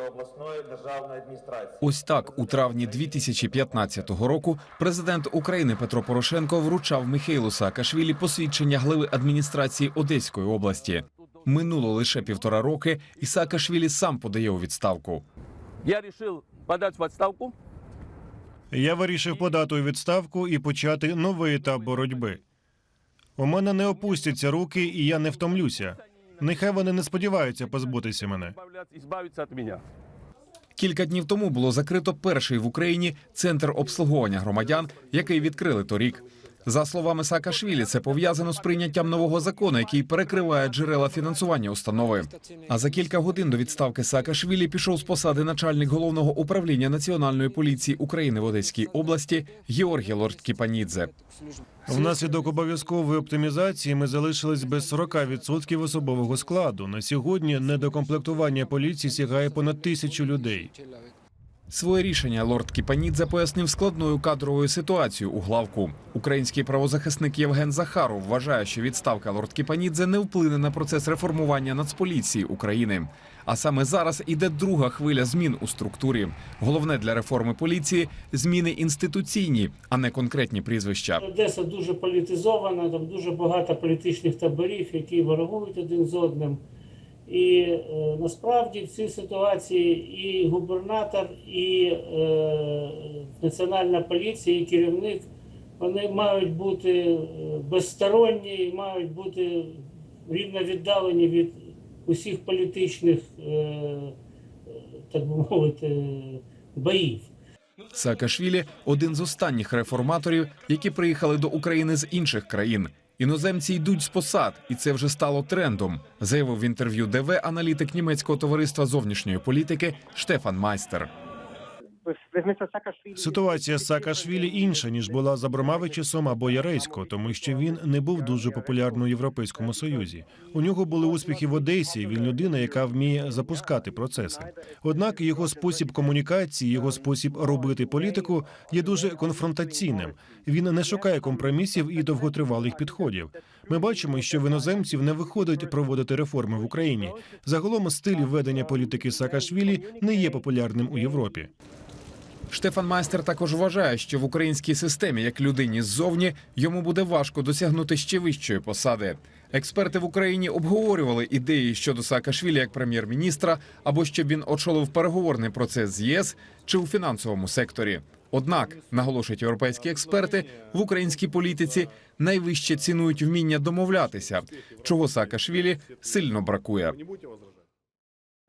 обласної державної адміністрації. Ось так у травні 2015 року президент України Петро Порошенко вручав Михайлу Саакашвілі посвідчення глави адміністрації Одеської області. Минуло лише півтора роки, і Саакашвілі сам подає у відставку. Я решил подать в отставку. Я вирішив подати у відставку і почати новий етап боротьби. У мене не опустяться руки, і я не втомлюся. Нехай вони не сподіваються позбутися мене. Кілька днів тому було закрито перший в Україні центр обслуговування громадян, який відкрили торік. За словами Саакашвілі, це пов'язано з прийняттям нового закону, який перекриває джерела фінансування установи. А за кілька годин до відставки Саакашвілі пішов з посади начальник головного управління національної поліції України в Одеській області Георгій Лордкіпанідзе. Внаслідок обов'язкової оптимізації ми залишились без 40% особового складу. На сьогодні недокомплектування поліції сягає понад тисячу людей. Своє рішення лорд Кіпанідзе пояснив складною кадровою ситуацією у главку. Український правозахисник Євген Захаров вважає, що відставка лорд Кіпанідзе не вплине на процес реформування Нацполіції України. А саме зараз іде друга хвиля змін у структурі. Головне для реформи поліції зміни інституційні, а не конкретні прізвища. Одеса дуже політизована, там дуже багато політичних таборів, які ворогують один з одним. І е, насправді в цій ситуації і губернатор, і е, національна поліція, і керівник вони мають бути е, безсторонні мають бути рівно віддалені від усіх політичних, е, е, так би мовити, боїв. Саакашвілі – один з останніх реформаторів, які приїхали до України з інших країн. Іноземці йдуть з посад, і це вже стало трендом, заявив в інтерв'ю ДВ аналітик німецького товариства зовнішньої політики Штефан Майстер. Ситуація з Саакашвілі інша ніж була за Бромави часом або Яресько, тому що він не був дуже популярним у Європейському Союзі. У нього були успіхи в Одесі. Він людина, яка вміє запускати процеси. Однак його спосіб комунікації, його спосіб робити політику є дуже конфронтаційним. Він не шукає компромісів і довготривалих підходів. Ми бачимо, що в іноземців не виходить проводити реформи в Україні. Загалом стиль ведення політики Саакашвілі не є популярним у Європі. Штефан Майстер також вважає, що в українській системі, як людині ззовні, йому буде важко досягнути ще вищої посади. Експерти в Україні обговорювали ідеї щодо Саакашвілі як прем'єр-міністра або щоб він очолив переговорний процес з ЄС чи у фінансовому секторі. Однак, наголошують європейські експерти, в українській політиці найвище цінують вміння домовлятися, чого Саакашвілі сильно бракує.